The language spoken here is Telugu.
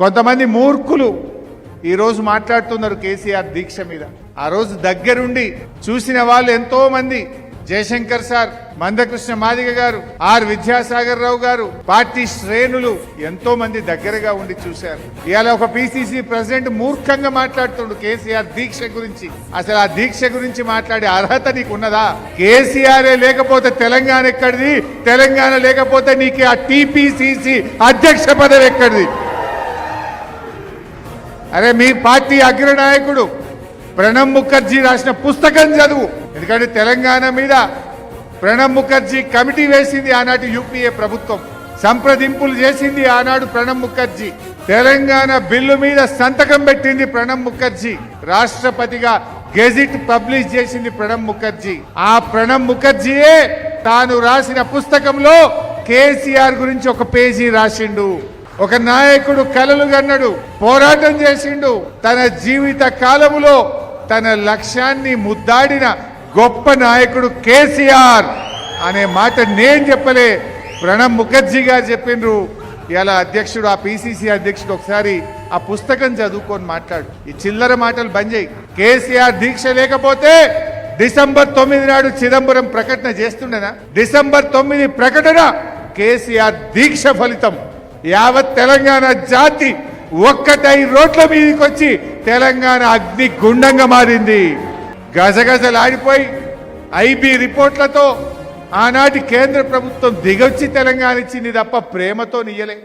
కొంతమంది మూర్ఖులు ఈరోజు మాట్లాడుతున్నారు కేసీఆర్ దీక్ష మీద. ఆ రోజు దగ్గరుండి చూసిన వాళ్ళు ఎంతో మంది జయశంకర్ సార్ మందకృష్ణ మాదిగ గారు ఆర్ విద్యాసాగర్ రావు గారు పార్టీ శ్రేణులు ఎంతో మంది దగ్గరగా ఉండి చూశారు. ఇవాళ ఒక పిసిసి ప్రెసిడెంట్ మూర్ఖంగా మాట్లాడుతుండు కేసీఆర్ దీక్ష గురించి. అసలు ఆ దీక్ష గురించి మాట్లాడే అర్హత నీకు ఉన్నదా కేసీఆర్ లేకపోతే తెలంగాణ ఎక్కడిది? తెలంగాణ లేకపోతే నీకు ఆ టీపీసీసీ అధ్యక్ష పదవి ఎక్కడిది? అరే మీ పార్టీ అగ్రనాయకుడు ప్రణబ్ ముఖర్జీ రాసిన పుస్తకం చదువు. ఎందుకంటే తెలంగాణ మీద ప్రణబ్ ముఖర్జీ కమిటీ వేసింది ఆనాటి యూపీఏ ప్రభుత్వం. సంప్రదింపులు చేసింది ఆనాడు ప్రణబ్ ముఖర్జీ. తెలంగాణ బిల్లు మీద సంతకం పెట్టింది ప్రణబ్ ముఖర్జీ. రాష్ట్రపతిగా గెజిట్ పబ్లిష్ చేసింది ప్రణబ్ ముఖర్జీ. ఆ ప్రణబ్ ముఖర్జీయే తాను రాసిన పుస్తకంలో కేసీఆర్ గురించి ఒక పేజీ రాసిండు. ఒక నాయకుడు కలలు గన్నడు పోరాటం చేసిండు. తన జీవిత కాలములో తన లక్ష్యాన్ని ముద్దాడిన గొప్ప నాయకుడు కేసీఆర్ అనే మాట నేను చెప్పలే. ప్రణబ్ ముఖర్జీ గారు చెప్పిండ్రు. ఇలా అధ్యక్షుడు ఆ పిసిసి అధ్యక్షుడు ఒకసారి ఆ పుస్తకం చదువుకొని మాట్లాడు. ఈ చిల్లర మాటలు బంద్ చేయి. కేసీఆర్ దీక్ష లేకపోతే డిసెంబర్ తొమ్మిది నాడు చిదంబరం ప్రకటన చేస్తుండేనా? డిసెంబర్ తొమ్మిది ప్రకటన కేసీఆర్ దీక్ష ఫలితం. యావత్ తెలంగాణ జాతి ఒక్కటై రోడ్ల మీదకి వచ్చి తెలంగాణ అగ్ని గుండంగా మారింది. గజగజలాడిపోయి ఐబీ రిపోర్ట్లతో ఆనాటి కేంద్ర ప్రభుత్వం దిగొచ్చి తెలంగాణ ఇచ్చింది తప్ప ప్రేమతో నియ్యలే.